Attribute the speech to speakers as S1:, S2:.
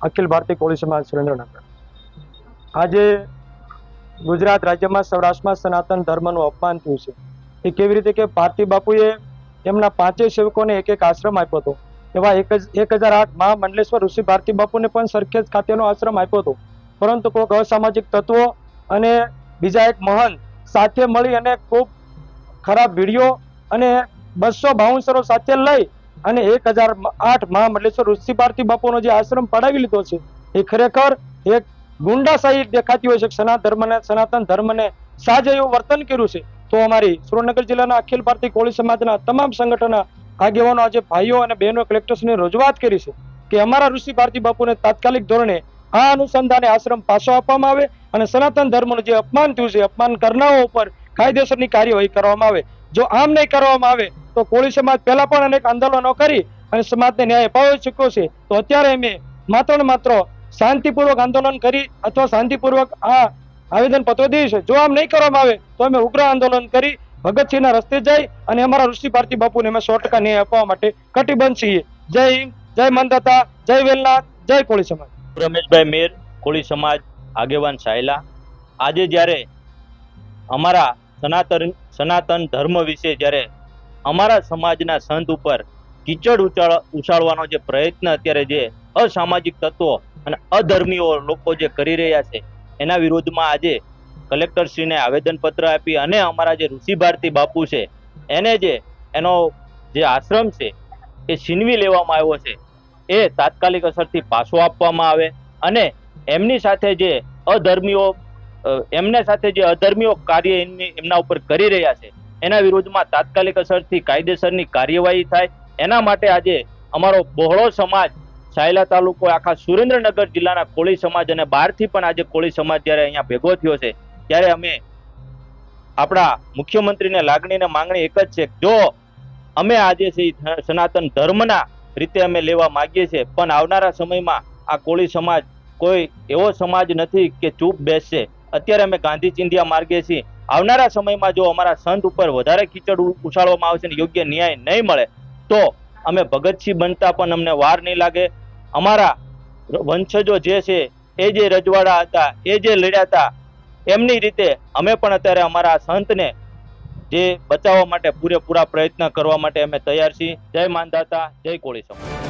S1: અખિલ ભારતીય કોળી સમાજ સુરેન્દ્રનગર. આજે ગુજરાત રાજ્યમાં સૌરાષ્ટ્રમાં સનાતન ધર્મનું અપમાન થયું છે. એ કેવી રીતે કે ભારતી બાપુએ એમના પાંચેય સેવકોને એક એક આશ્રમ આપ્યો હતો. એવા એક એક હજાર આઠ મહામંડલેશ્વર ઋષિ ભારતી બાપુને પણ સરખેજ ખાતેનો આશ્રમ આપ્યો હતો. પરંતુ કોઈક અસામાજિક તત્વો અને બીજા એક મહંત સાથે મળી અને ખૂબ ખરાબ વીડિયો અને બસો બાઉન્સરો સાથે લઈ અને એક હજાર આઠ મહામંડલેશ્વર ઋષિ ભારતી બાપુનો જે આશ્રમ પડાવી લીધો છે, એ ખરેખર એક ગુંડાશાહી દેખાતી હોય છે. સનાતન ધર્મને સનાતન ધર્મને સાજે વર્તન કર્યું છે. તો અમારી સુરેન્દ્રનગર જિલ્લાના અખિલ ભારતીય કોળી સમાજના તમામ સંગઠનના આગેવાનો, આજે ભાઈઓ અને બહેનો, કલેક્ટર્સની રજૂઆત કરી છે કે અમારા ઋષિ ભારતી બાપુને તાત્કાલિક ધોરણે આ અનુસંધાને આશ્રમ પાછો આપવામાં આવે અને સનાતન ધર્મનું જે અપમાન થયું છે, અપમાન કરનારાઓ ઉપર કાયદેસરની કાર્યવાહી કરવામાં આવે. જો આમ નહીં કરવામાં આવે તો કોળી સમાજ પહેલા પણ અનેક આંદોલનો કરી અને સમાજને ન્યાય અપાવી ચૂક્યો છે. તો અત્યારે અમે માત્ર ને માત્ર શાંતિપૂર્વક આંદોલન કરી અથવા શાંતિપૂર્વક આ આવેદન પત્રો દઈએ છે. જો આમ નહીં કરવામાં આવે તો અમે ઉગ્ર આંદોલન કરી ભગતસિંહના રસ્તે જઈ અને અમારા ઋષિ ભારતી બાપુને અમે સો ટકા ન્યાય આપવા માટે કટિબદ્ધ છીએ. જય હિન્દ, જય મંદતા જય વેલનાથ, જય કોળી સમાજ.
S2: રમેશભાઈ મેર, કોળી સમાજ આગેવાન સાયલા, આજે જ્યારે અમારા સનાતન સનાતન ધર્મ વિશે જ્યારે અમારા સમાજના સંત ઉપર કીચડ ઉછાળ ઉછાળવાનો જે પ્રયત્ન અત્યારે જે અસામાજિક તત્વો અને અધર્મીઓ લોકો જે કરી રહ્યા છે, એના વિરોધમાં આજે કલેક્ટરશ્રીને આવેદનપત્ર આપી અને અમારા જે ઋષિ ભારતી બાપુ છે, એને જે એનો જે આશ્રમ છે, એ છીનવી લેવામાં આવ્યો છે, એ તાત્કાલિક અસરથી પાછો આપવામાં આવે અને એમની સાથે જે અધર્મીઓ એમને સાથે જે અધર્મીઓ કાર્ય એમની, એમના ઉપર કરી રહ્યા છે એના વિરુદ્ધમાં તાત્કાલિક અસરથી કાયદેસરની કાર્યવાહી થાય. એના માટે આજે અમારો બહોળો સમાજ, સાયલા તાલુકો, આખા સુરેન્દ્રનગર જિલ્લાના કોળી સમાજ અને બહારથી પણ આજે કોળી સમાજ જ્યારે અહીંયા ભેગો થયો છે, ત્યારે અમે આપણા મુખ્યમંત્રીને લાગણીને માંગણી એક જ છે, જો અમે આજે છે સનાતન ધર્મના રીતે અમે લેવા માંગીએ છીએ, પણ આવનારા સમયમાં આ કોળી સમાજ કોઈ એવો સમાજ નથી કે ચૂપ બેસશે. અત્યારે અમે ગાંધી ચિંધિયા માર્ગે છીએ આવનારા સમયમાં જો અમારા સંત ઉપર વધારે કીચડ ઉછાળવામાં આવશે અને યોગ્ય ન્યાય નહીં મળે, તો અમે ભગતસિંહ બનતા પણ અમને વાર નહીં લાગે. અમારા વંશજો જે છે, એ જે રજવાડા હતા, એ જે લડ્યા હતા, એમની રીતે અમે પણ અત્યારે અમારા સંતને જે બચાવવા માટે પૂરેપૂરા પ્રયત્ન કરવા માટે અમે તૈયાર છીએ. જય માનદાતા, જય કોળી સમાજ.